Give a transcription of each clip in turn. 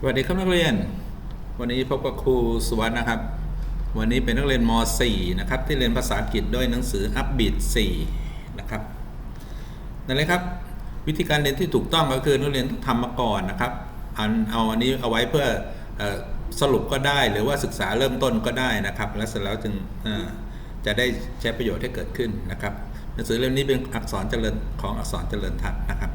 สวัสดีครับนักเรียน วันนี้พบกับครูสุวัสด์นะครับ วันนี้เป็นนักเรียนม .4 นะครับที่เรียนภาษาอังกฤษด้วยหนังสือ Upbeat 4นะครับนั่นเลยครับ วิธีการเรียนที่ถูกต้องก็คือนักเรียนต้องทำมาก่อนนะครับอันเอาอันนี้เอาไว้เพื่ออสรุปก็ได้หรือว่าศึกษาเริ่มต้นก็ได้นะครับ แล้วเสร็จแล้วจึงจะได้ใช้ประโยชน์ให้เกิดขึ้นนะครับหนังสือเล่มนี้เป็นอักษรเจริญของอักษรเจริญทัศนะครับ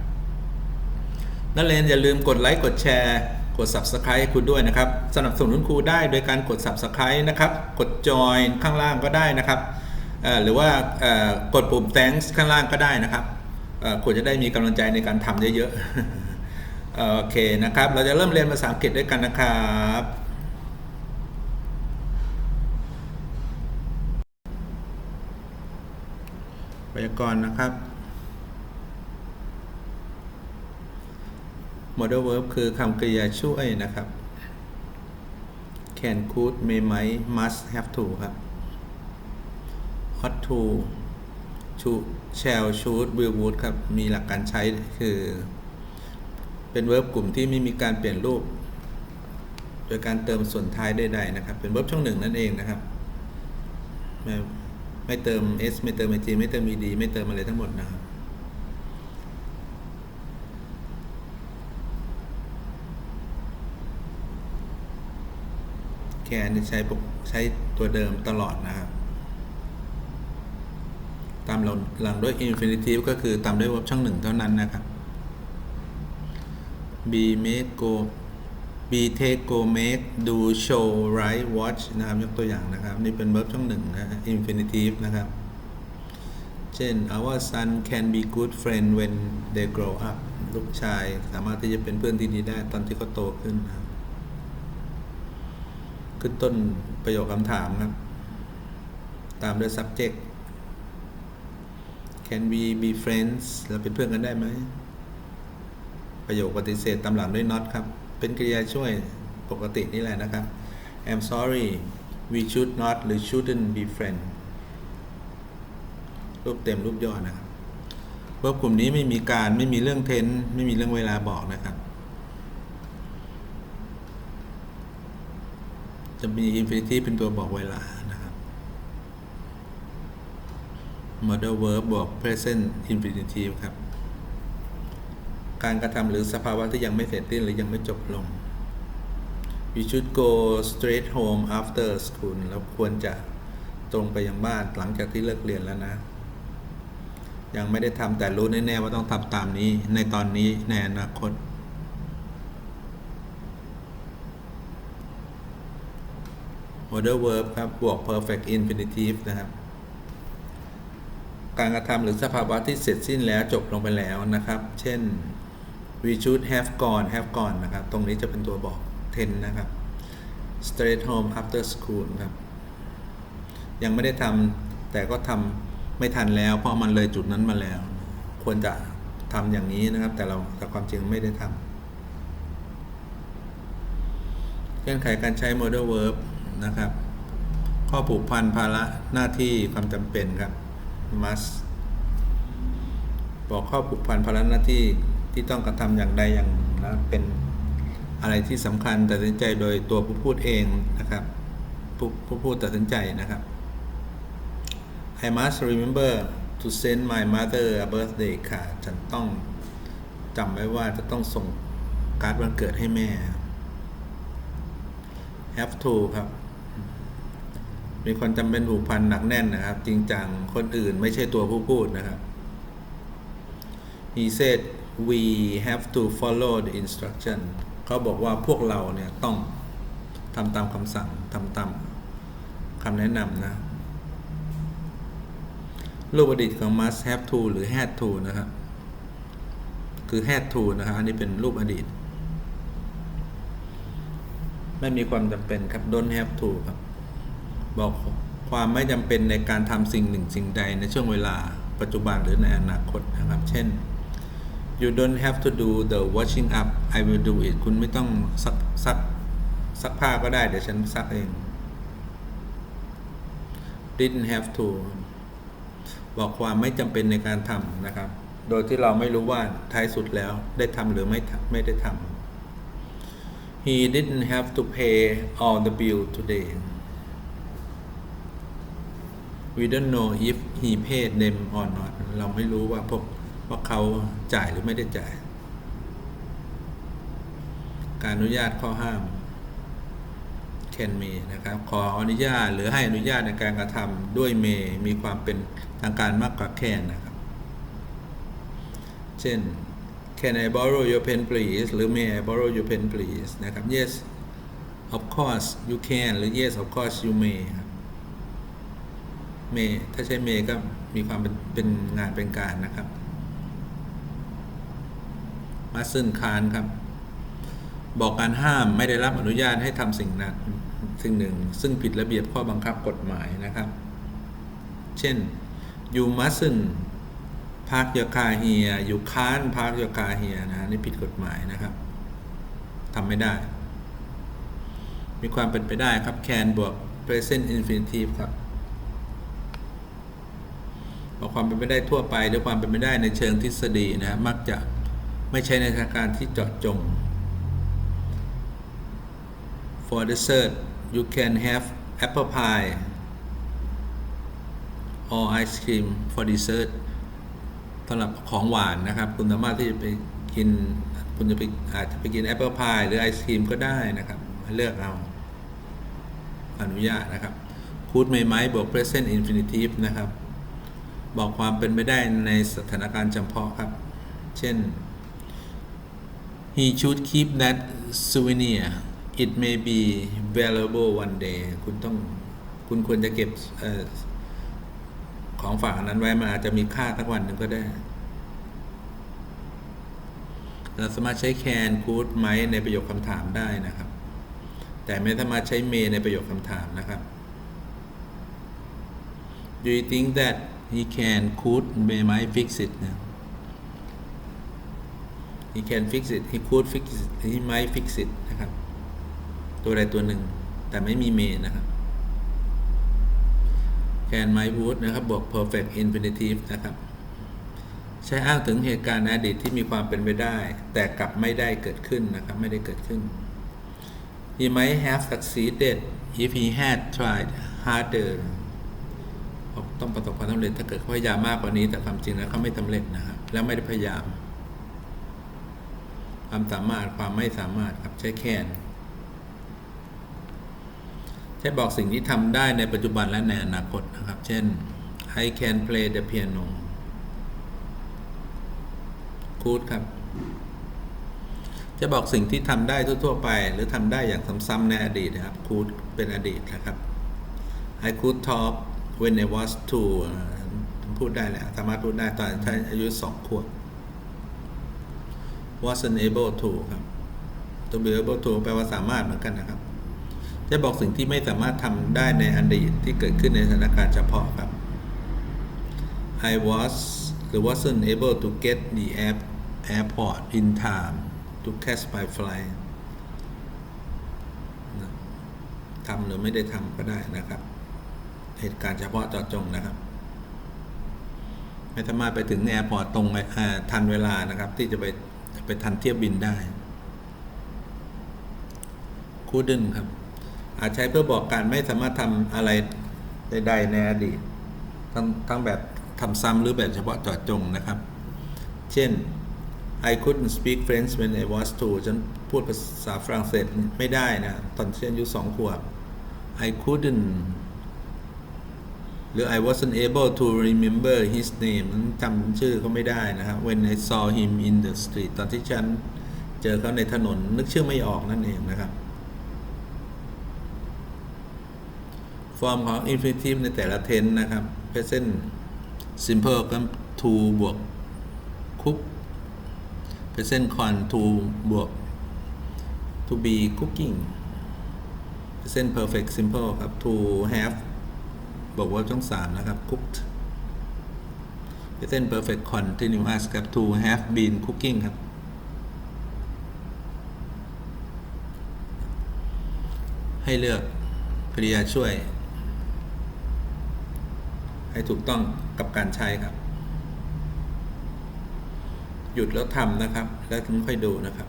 นักเรียนอย่าลืมกดไลค์กดแชร์ กด Subscribe คุณด้วยนะครับ สนับสนุนครูได้โดยการกด Subscribe นะครับ กด Join ข้างล่างก็ได้นะครับ หรือว่ากดปุ่ม Thanks ข้างล่างก็ได้นะครับคุณจะได้มีกำลังใจในการทำเยอะๆ โอเคนะครับ เราจะเริ่มเรียนภาษาอังกฤษด้วยกันนะครับไวยากรณ์นะครับ model verb คือคำกริยาช่วยนะครับ can could may might must have to ครับ ought to should shall should will would ครับ มีหลักการใช้คือ เป็น verb กลุ่มที่ไม่มีการเปลี่ยนรูป โดยการเติมส่วนท้ายใดๆนะครับ เป็น verb ช่องหนึ่งนั่นเองนะครับ ไม่ไม่เติม s ไม่เติม ing ไม่เติม ed ไม่เติมอะไรทั้งหมดนะครับ แคนใช้ปกใช้ตัวเดิมตลอดนะครับ ตามหลังหลังด้วย infinitive ก็คือตามด้วย verb ช่องหนึ่งเท่านั้นนะครับ be make go be take go make do show write watch นะครับยกตัวอย่างนะครับ นี่เป็น verb ช่องหนึ่งนะ infinitive นะครับ เช่น our son can be good friend when they grow up ลูกชายสามารถที่จะเป็นเพื่อนที่ดีได้ตอนที่เขาโตขึ้นนะครับ ขึ้นต้นประโยคคำถามครับ ตามด้วย subject can we be friends เราเป็นเพื่อนกันได้ไหม ประโยคปฏิเสธตามหลังด้วย not ครับ เป็นกริยาช่วยปกตินี่แหละนะครับ I'm sorry we should not หรือ shouldn't be friends รูปเต็มรูปย่อนะครับเวิร์บกลุ่มนี้ไม่มีการไม่มีเรื่องเทนไม่มีเรื่องเวลาบอกนะครับ จะมี infinity เป็นตัวบอกเวลานะครับ model verb บวก present infinitive ครับ การกระทำหรือสภาวะที่ยังไม่เสร็จสิ้นหรือยังไม่จบลง we should go straight home after school เราควรจะตรงไปยังบ้านหลังจากที่เลิกเรียนแล้วนะ ยังไม่ได้ทำแต่รู้แน่ๆว่าต้องทำตามนี้ในตอนนี้ในอนาคต model verb ครับ บวก perfect infinitive นะครับ การกระทำหรือสภาวะที่เสร็จสิ้นแล้วจบลงไปแล้วนะครับ เช่น we should have gone have gone นะครับ ตรงนี้จะเป็นตัวบอก ten นะครับ straight home after school ครับ ยังไม่ได้ทำแต่ก็ทำไม่ทันแล้ว เพราะมันเลยจุดนั้นมาแล้ว ควรจะทำอย่างนี้นะครับ แต่เราแต่ความจริงไม่ได้ทำเงื่อนไขการใช้ model verb นะครับ ข้อผูกพันภาระหน้าที่ความจำเป็นครับ must บอกข้อผูกพันภาระหน้าที่ที่ต้องกระทำอย่างใดอย่างนะเป็นอะไรที่สำคัญตัดสินใจโดยตัวผู้พูดเองนะครับผู้ผู้พูดตัดสินใจนะครับ I must remember to send my mother a birthday card ฉันต้องจำไว้ว่าจะต้องส่งการ์ดวันเกิดให้แม่ have to ครับ มีความจำเป็นผูกพันหนักแน่นนะครับ จริงจังคนอื่นไม่ใช่ตัวผู้พูดนะครับ he said we have to follow the instruction เขาบอกว่าพวกเราเนี่ยต้องทำตามคำสั่งทำตามคำแนะนำนะรูปอดีตของ must have to หรือ had to นะครับ คือ had to นะครับอันนี้เป็นรูปอดีต ไม่มีความจำเป็นครับ don't have to ครับ บอกความไม่จำเป็นในการทำสิ่งหนึ่งสิ่งใดในช่วงเวลาปัจจุบันหรือในอนาคตนะครับ เช่น you don't have to do the washing up I will do it คุณไม่ต้องซักซักซักผ้าก็ได้ เดี๋ยวฉันซักเอง didn't have to บอกความไม่จำเป็นในการทำนะครับ โดยที่เราไม่รู้ว่าท้ายสุดแล้วได้ทำหรือไม่ไม่ได้ทำ he didn't have to pay all the bill today we don't know if he paid them or not เราไม่รู้ว่าพวกว่าเขาจ่ายหรือไม่ได้จ่าย การอนุญาตข้อห้าม can may นะครับ ขออนุญาตหรือให้อนุญาตในการกระทำด้วย may มีความเป็นทางการมากกว่า can นะครับ เช่น can I borrow your pen please หรือ may I borrow your pen please นะครับ yes of course you can หรือ yes of course you may ครับ may ถ้าใช้ may ก็มีความเป็นเป็นงานเป็นการนะครับมาซึ่งคานครับ บอกการห้ามไม่ได้รับอนุญาตให้ทำสิ่งนั้นสิ่งหนึ่ง ซึ่งผิดระเบียบข้อบังคับกฎหมายนะครับ เช่น you mustn't park your car here you can't park your car here นะนี่ผิดกฎหมายนะครับทำไม่ได้ มีความเป็นไปได้ครับ can บวก present infinitive ครับ ความเป็นไปได้ทั่วไป หรือความเป็นไปได้ในเชิงทฤษฎีนะมักจะไม่ใช่ในทางการที่เจาะจง for dessert you can have apple pie or ice cream for dessert สำหรับของหวานนะครับ คุณสามารถที่จะไปกิน คุณจะไปอาจจะไปกินแอปเปิลพายหรือไอศครีมก็ได้นะครับ เลือกเอา อนุญาตนะครับคูดไม่ไหมบวก present infinitive นะครับ บอกความเป็นไปได้ในสถานการณ์จำเพาะครับ เช่น he should keep that souvenir it may be valuable one day คุณต้องคุณควรจะเก็บอของฝากนั้นไว้มันอาจจะมีค่าทั้งวันหนึ่งก็ได้ เราสามารถใช้ can could ไหมในประโยคคำถามได้นะครับ แต่ไม่สามารถใช้ may ในประโยคคำถามนะครับ Do you think that he can could may might fix it นะ he can fix it he could fix it he might fix it นะครับ ตัวใดตัวหนึ่ง แต่ไม่มี may นะครับ can might would นะครับ บวก perfect infinitive นะครับ ใช้อ้างถึงเหตุการณ์อดีตที่มีความเป็นไปได้ แต่กลับไม่ได้เกิดขึ้นนะครับ ไม่ได้เกิดขึ้น he might have succeeded if he had tried harder ต้องประสบความสำเร็จ ถ้าเกิดเขาพยายามมากกว่านี้ แต่ความจริงแล้วเขาไม่สำเร็จนะครับแล้วไม่ได้พยายาม ความสามารถความไม่สามารถครับใช้แค้นใช้บอกสิ่งที่ทำได้ในปัจจุบันและในอนาคตนะครับ เช่น I can play the piano คูดครับจะบอกสิ่งที่ทำได้ทั่ว ๆ ไป หรือทำได้อย่างซ้ำๆในอดีตนะครับคูดเป็นอดีตนะครับ I could talk when I was two พูดได้แหละสามารถพูดได้ตอนอายุสองขวบ wasn't able to ครับตัว be able to แปลว่าสามารถเหมือนกันนะครับ จะบอกสิ่งที่ไม่สามารถทำได้ในอดีตที่เกิดขึ้นในสถานการณ์เฉพาะครับ I was หรือ wasn't able to get the air airport in time to catch my flight ทำหรือไม่ได้ทำก็ได้นะครับ เหตุการณ์เฉพาะเจาะจงนะครับ ไม่สามารถไปถึงแอร์พอร์ตตรงทันเวลานะครับ ที่จะไปไปทันเที่ยวบินได้คูดึนครับ อาจใช้เพื่อบอกการไม่สามารถทำอะไรใดๆในอดีตทั้งทั้งแบบทำซ้ำหรือแบบเฉพาะเจาะจงนะครับ เช่น I couldn't speak French when I was two ฉันพูดภาษาฝรั่งเศสไม่ได้นะ ตอนฉันอายุสองขวบ I couldn't หรือ I wasn't able to remember his name จำชื่อเขาไม่ได้นะครับ when I saw him in the street ตอนที่ฉันเจอเขาในถนนนึกชื่อไม่ออกนั่นเองนะครับ ฟอร์มของ infinitive ในแต่ละ tense นะครับ present simple ก็ to บวก cook present con to บวก to be cooking present perfect simple ครับ to have บอกว่าช่องสามนะครับ cooked present perfect continuous ครับ to have been cooking ครับ ให้เลือกกริยาช่วย ให้ถูกต้องกับการใช้ครับ หยุดแล้วทำนะครับ แล้วถึงค่อยดูนะครับ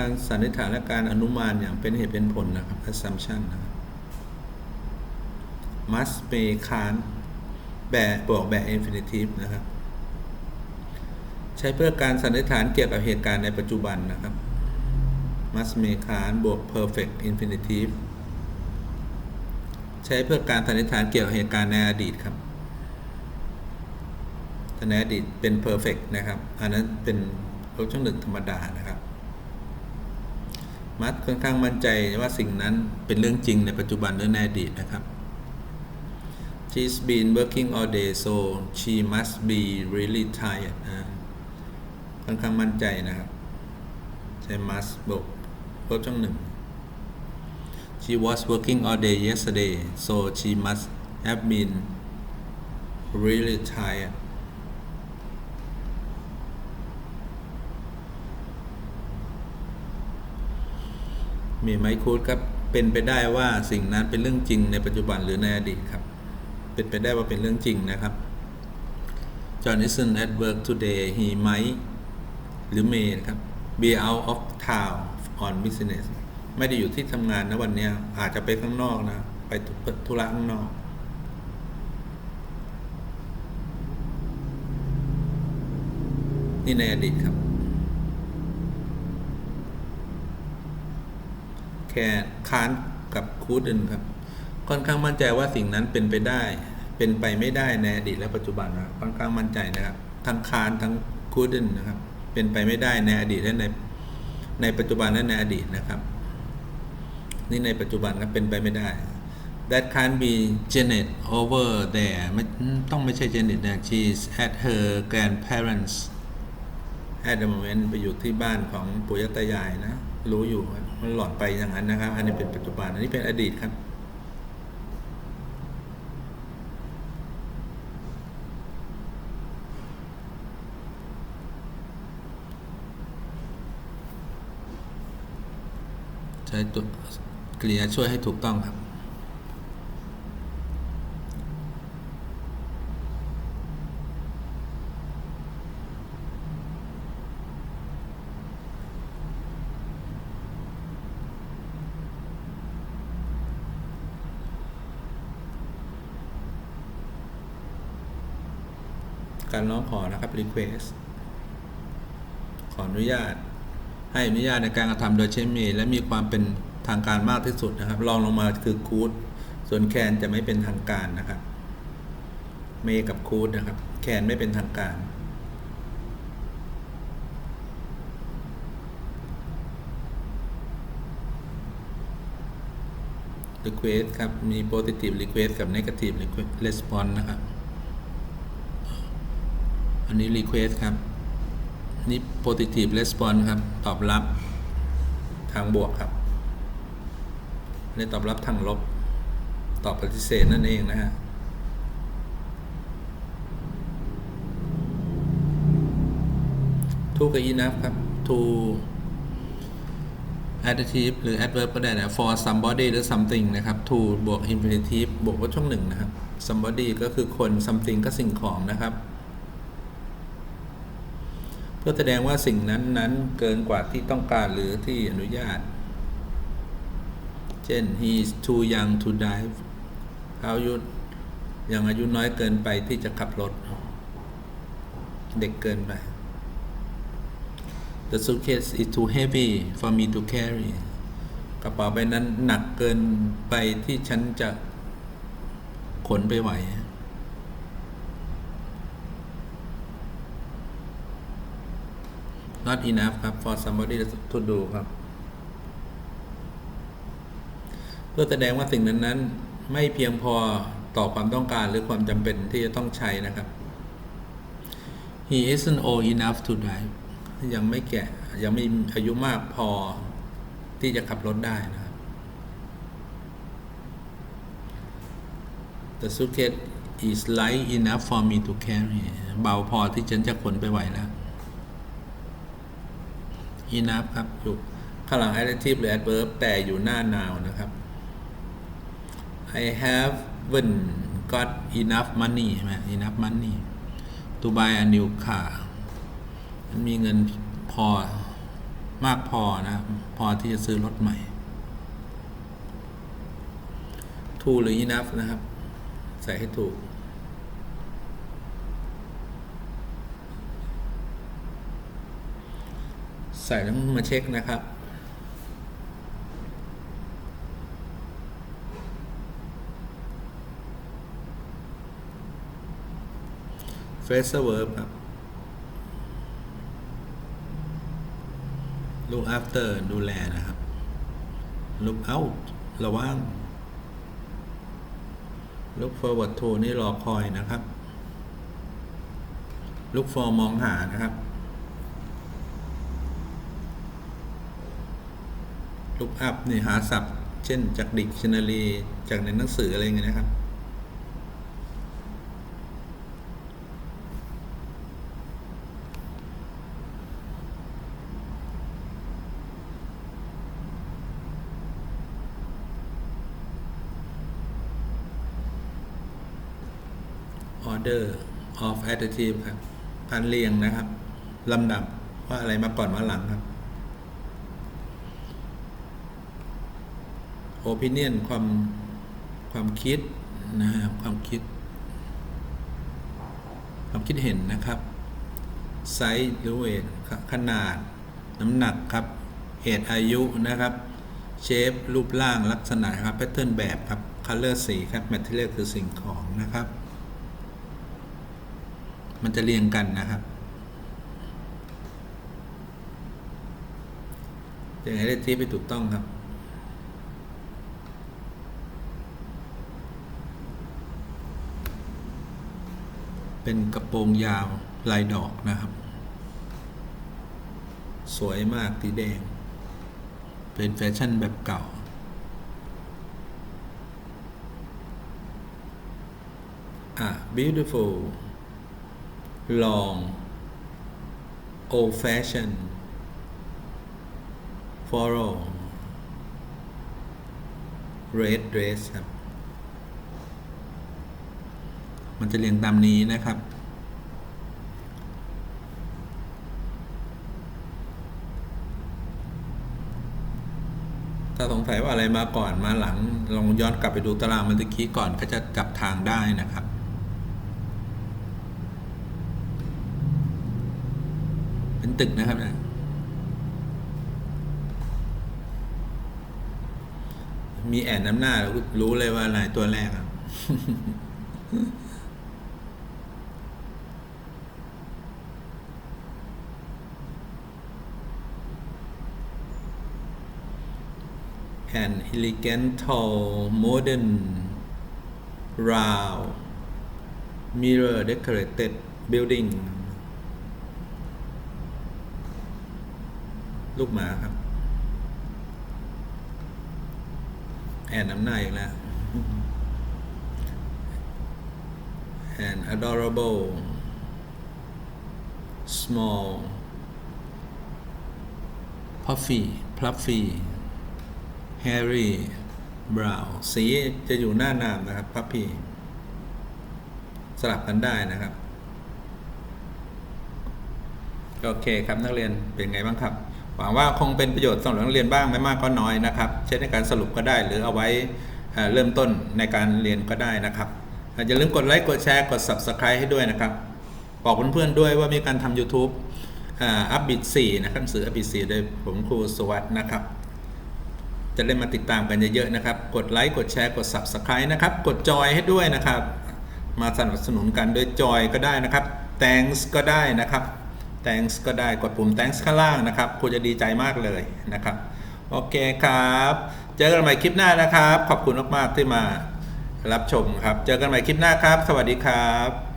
การสันนิษฐานและการอนุมานอย่างเป็นเหตุเป็นผลนะครับ assumption นะครับ must may can แบบบอกแบบ infinitive นะครับ ใช้เพื่อการสันนิษฐานเกี่ยวกับเหตุการณ์ในปัจจุบันนะครับ must may can บวก perfect infinitive ใช้เพื่อการสันนิษฐานเกี่ยวกับเหตุการณ์ในอดีตครับในอดีตเป็น perfect นะครับ อันนั้นเป็นลบช่องหนึ่งธรรมดานะครับ มัดค่อนข้างมั่นใจว่าสิ่งนั้นเป็นเรื่องจริงในปัจจุบันหรือในอดีตนะครับ She's been working all day so she must be really tired นะค่อนข้างมั่นใจนะครับใช้ must บวกลบช่องหนึ่ง She was working all day yesterday so she must have been really tired มีไหมคูดครับเป็นไปได้ว่าสิ่งนั้นเป็นเรื่องจริงในปัจจุบันหรือในอดีตครับ เป็นไปได้ว่าเป็นเรื่องจริงนะครับ John isn't at work today he might หรือ may นะครับ be out of town on business ไม่ได้อยู่ที่ทำงานนะวันนี้อาจจะไปข้างนอกนะ ไปธุระข้างนอกนี่ในอดีตครับ แค่ค้านกับคูดอื่นครับ ค่อนข้างมั่นใจว่าสิ่งนั้นเป็นไปได้ เป็นไปไม่ได้ในอดีตและปัจจุบันนะครับค่อนข้างมั่นใจนะครับ ทั้งคานทั้งคูดอื่นนะครับ เป็นไปไม่ได้ในอดีตและในในปัจจุบันและในอดีตนะครับ นี่ในปัจจุบันครับเป็นไปไม่ได้ that can't be Janet over there ไม่ต้องไม่ใช่ Janet นะ she's at her grandparents at the moment ไปอยู่ที่บ้านของปู่ย่าตายายนะ รู้อยู่ครับ มันหล่อนไปอย่างนั้นนะครับ อันนี้เป็นปัจจุบัน อันนี้เป็นอดีตครับ ใช้ตัวกริยาช่วยให้ถูกต้องครับ การร้องขอนะครับ request ขออนุญาต ให้อนุญาตในการกระทำโดยใช้เมย์และมีความเป็นทางการมากที่สุดนะครับรองลงมาคือคูดส่วนแคนจะไม่เป็นทางการนะครับเมกับคูดนะครับ แคนไม่เป็นทางการ request ครับ มี positive request กับ negative request response นะครับ อันนี้ request ครับ นี่ positive response ครับ ตอบรับทางบวกครับนี่ตอบรับทางลบ ตอบปฏิเสธนั่นเองนะฮะ to กับ enough ครับ to adjective หรือ adverb ก็ได้นะ for somebody หรือ something นะครับ to บวก infinitive บวกว่าช่องหนึ่งนะครับ somebody ก็คือคน something ก็สิ่งของนะครับ เพื่อแสดงว่าสิ่งนั้นนั้นเกินกว่าที่ต้องการหรือที่อนุญาต เช่น he is too young to drive เขาอายุยังอายุน้อยเกินไปที่จะขับรถ เด็กเกินไป The suitcase is too heavy for me to carry กระเป๋าใบนั้นหนักเกินไปที่ฉันจะขนไปไหว not enough ครับ for somebody to do ครับ เพื่อแสดงว่าสิ่งนั้นนั้นไม่เพียงพอต่อความต้องการหรือความจำเป็นที่จะต้องใช้นะครับ he isn't old enough to drive ยังไม่แก่ ยังไม่อายุมากพอที่จะขับรถได้นะครับ the suitcase is light enough for me to carry เบาพอที่ฉันจะขนไปไหวแล้ว enough ครับ อยู่ข้างหลัง adjective หรือ adverb แต่อยู่หน้า noun นะครับ I haven't got enough money ใช่ไหม enough money to buy a new car มันมีเงินพอมากพอนะพอที่จะซื้อรถใหม่ทูหรือ enough นะครับ ใส่ให้ถูก ใส่แล้วมาเช็คนะครับ เฟสเวิร์บครับ look after ดูแลนะครับ look out ระวัง look forward to นี่รอคอยนะครับ look for มองหานะครับ look up นี่หาศัพท์ เช่นจาก dictionary จากในหนังสืออะไรเงี้ยนะครับ order of adjective ครับการเรียงนะครับลำดับว่าอะไรมาก่อนมาหลังครับ opinion ความความคิดนะครับความคิด ความคิดเห็นนะครับไซส์หรือเวทขนาด น้ำหนักครับเอจอายุนะครับเชฟรูปร่างลักษณะครับแพทเทิร์นแบบครับคัลเลอร์สีครับแมทเทียลคือสิ่งของนะครับ มันจะเรียงกันนะครับอย่างไรได้ที่ไปถูกต้องครับ เป็นกระโปรงยาวลายดอกนะครับ สวยมากสีแดง เป็นแฟชั่นแบบเก่า อะ beautiful long old fashion floral red dress ครับ มันจะเรียงตามนี้นะครับ ถ้าสงสัยว่าอะไรมาก่อนมาหลัง ลองย้อนกลับไปดูตารางมันตะกี้ก่อนก็จะจับทางได้นะครับเป็นตึกนะครับเนะมีแอนน้ำหน้ารู้เลยว่าอะไรตัวแรกครั and elegant tall modern round mirror decorated building ลูกหมาครับ แอนน้ำหน้าอีกแล้ว and adorable small puffy fluffy Harry Brown สีจะอยู่หน้านามนะครับพับพี่สลับกันได้นะครับ โอเคครับนักเรียนเป็นไงบ้างครับ หวังว่าคงเป็นประโยชน์สำหรับนักเรียนบ้างไม่มากก็น้อยนะครับใช้ในการสรุปก็ได้หรือเอาไว้เริ่มต้นในการเรียนก็ได้นะครับอย่าลืมกดไลค์กดแชร์กด Subscribe ให้ด้วยนะครับ บอกเพื่อนๆด้วยว่ามีการทำ YouTube อัพบิท4นะครับหนังสืออัพบิท4โดยผมครูสวัสด์นะครับ จะได้มาติดตามกันเยอะๆนะครับ กดไลค์กดแชร์กด Subscribe นะครับ กดจอยให้ด้วยนะครับ มาสนับสนุนกันโดยจอยก็ได้นะครับ thanks ก็ได้นะครับ thanks ก็ได้กดปุ่ม thanks ข้างล่างนะครับครูจะดีใจมากเลยนะครับ โอเคครับ เจอกันใหม่คลิปหน้านะครับ ขอบคุณมากๆที่มารับชมครับ เจอกันใหม่คลิปหน้าครับ สวัสดีครับ